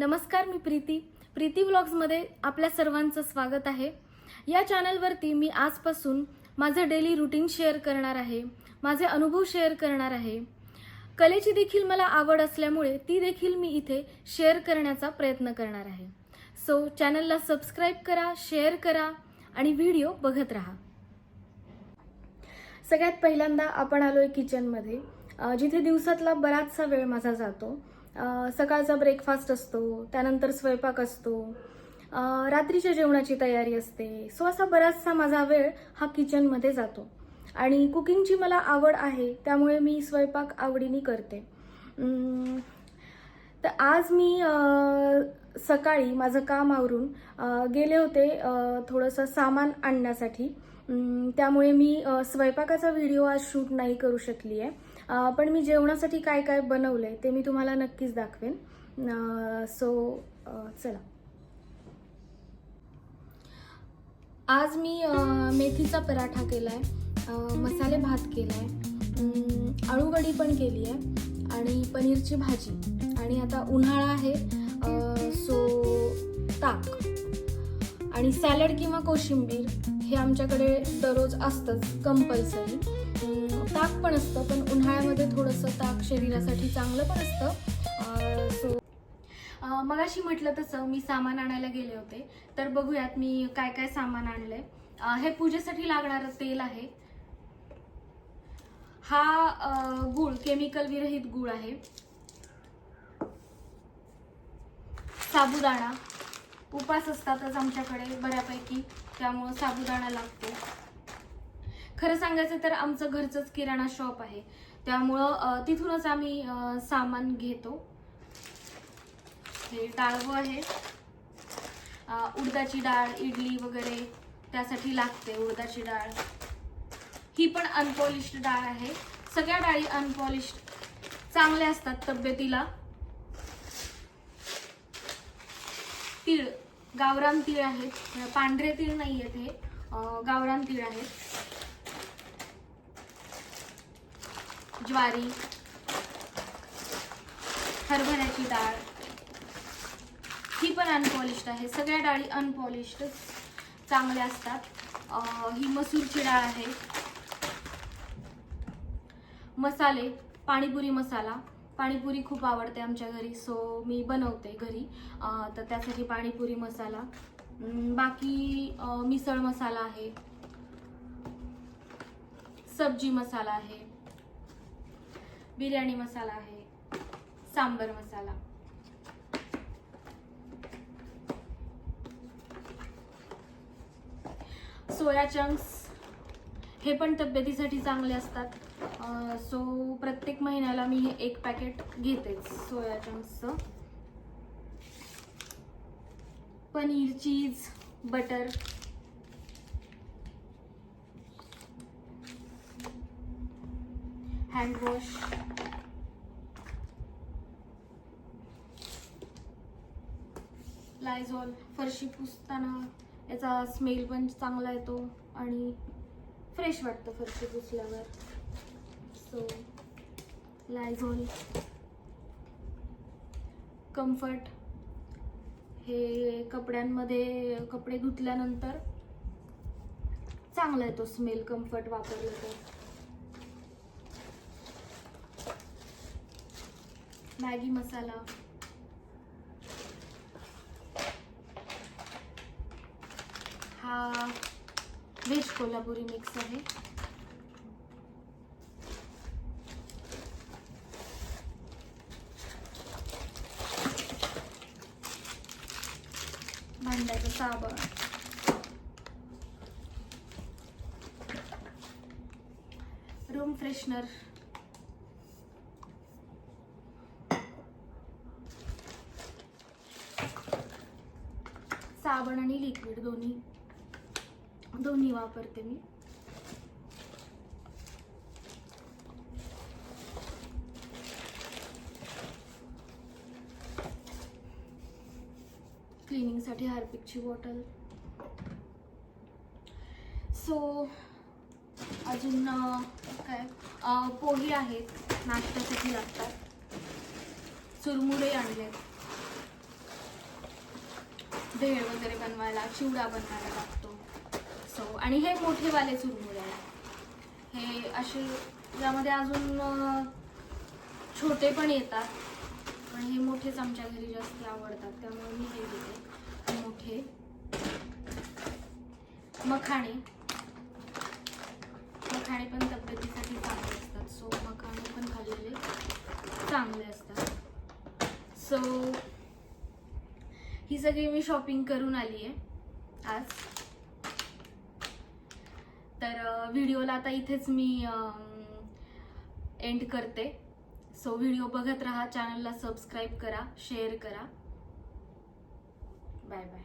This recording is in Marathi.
नमस्कार मी प्रीती. प्रीती व्लॉग्समध्ये आपल्या सर्वांचं स्वागत आहे. या चॅनलवरती मी आजपासून माझं डेली रुटीन शेअर करणार आहे. माझे अनुभव शेअर करणार आहे. कलेची देखील मला आवड असल्यामुळे ती देखील मी इथे शेअर करण्याचा प्रयत्न करणार आहे. सो चॅनलला सबस्क्राईब करा शेअर करा आणि व्हिडिओ बघत राहा. सगळ्यात पहिल्यांदा आपण आलोय किचनमध्ये जिथे दिवसातला बराचसा वेळ माझा जातो. सकाळचा ब्रेकफास्ट असतो त्यानंतर स्वयंपाक असतो रात्रीच्या जेवणाची तयारी असते. सो असा बराचसा माझा वेळ हा किचनमध्ये जातो. आणि कुकिंगची मला आवड आहे त्यामुळे मी स्वयंपाक आवडीने करते. तर आज मी सकाळी माझं काम आवरून गेले होते थोडंसं सामान आणण्यासाठी. त्यामुळे मी स्वयंपाकाचा व्हिडिओ आज शूट नाही करू शकली आहे पण मी जेवणासाठी काय काय बनवलं आहे ते मी तुम्हाला नक्कीच दाखवेन. सो चला. आज मी मेथीचा पराठा केला आहे मसाले भात केला आहे आळूवडी पण केली आहे आणि पनीरची भाजी आणि आता उन्हाळा आहे सो ताक आणि सॅलड किंवा कोशिंबीर हे आमच्याकडे दररोज असतंच कंपल्सरी. ताक पण असतं पण उन्हाळ्यामध्ये थोडंसं ताक शरीरासाठी चांगलं पण असतं. सो मगाशी म्हटलं तसं मी सामान आणायला गेले होते. तर बघूयात मी काय काय सामान आणलंय. हे पूजेसाठी लागणारं तेल आहे. हा गूळ गुळ केमिकल विरहित गुळ आहे. साबुदाणा. उपास असतातच आमच्याकडे बऱ्यापैकी त्यामुळं साबुदाणा लागतो. खरं सांगायचं तर आमचं घरचंच किराणा शॉप आहे. त्यामुळं तिथूनच आम्ही सामान घेतो. हे डाळवं आहे. उडदाची डाळ इडली वगैरे त्यासाठी लागते उडदाची डाळ. ही पण अनपॉलिश्ड डाळ आहे. सगळ्या डाळी अनपॉलिश्ड चांगल्या असतात तब्येतीला. तीळ गावरान तीळ आहेत. पांढरे तीळ नाही आहेत हे गावरान तीळ आहेत. ज्वारी हरभऱ्याची डाळ. ही पण अनपॉलिश्ड आहे. सगळ्या डाळी अनपॉलिश्ड चांगल्या असतात. ही मसूरची डाळ आहे. मसाले पाणीपुरी मसाला. पाणीपुरी खूप आवडते आमच्या घरी सो मी बनवते घरी. तर त्यासाठी पाणीपुरी मसाला. बाकी मिसळ मसाला आहे. सब्जी मसाला आहे. बिर्याणी मसाला आहे सांबर मसाला. सोया चंक्स हे पण तब्येतीसाठी चांगले असतात. सो प्रत्येक महिन्याला मी हे एक पॅकेट घेतेच soya चंक्सचं. Paneer cheese butter handwash Lysol फरशी पुसताना याचा स्मेल पण चांगला येतो आणि फ्रेश वाटतं फरशी पुसल्यावर. सो लायझॉल कम्फर्ट हे कपड्यांमध्ये कपडे धुतल्यानंतर चांगला येतो स्मेल कम्फर्ट वापरलं तर. मॅगी मसाला. हा व्हेज कोल्हापुरी मिक्स आहे. भांड्याचं साबण. Room freshener. साबण आणि लिक्विड दोन्ही दोन्ही वापरते मी. क्लिनिंगसाठी हार्पिकची बॉटल सो अजून काय? पोहे आहेत नाश्त्यासाठी लागतात. चुरमुरे आहेत भेळ वगैरे बनवायला चिवडा बनवायला लागतो. सो आणि हे मोठेवाले चुरमुरे आहेत. हे असे यामध्ये अजून छोटे पण येतात. पण हे मोठेच आमच्या घरी जास्त आवडतात त्यामुळे मी हे घेते मोठे. मखाणे. मखाणे पण तब्येतीसाठी चांगले असतात. सो मखाणे पण खाल्लेले चांगले असतात. सो ही सगळी मी शॉपिंग करून आली आहे आज. तर व्हिडिओला आता इथेच मी एंड करते. सो व्हिडिओ बघत राहा चॅनलला सबस्क्राईब करा शेअर करा. Bye bye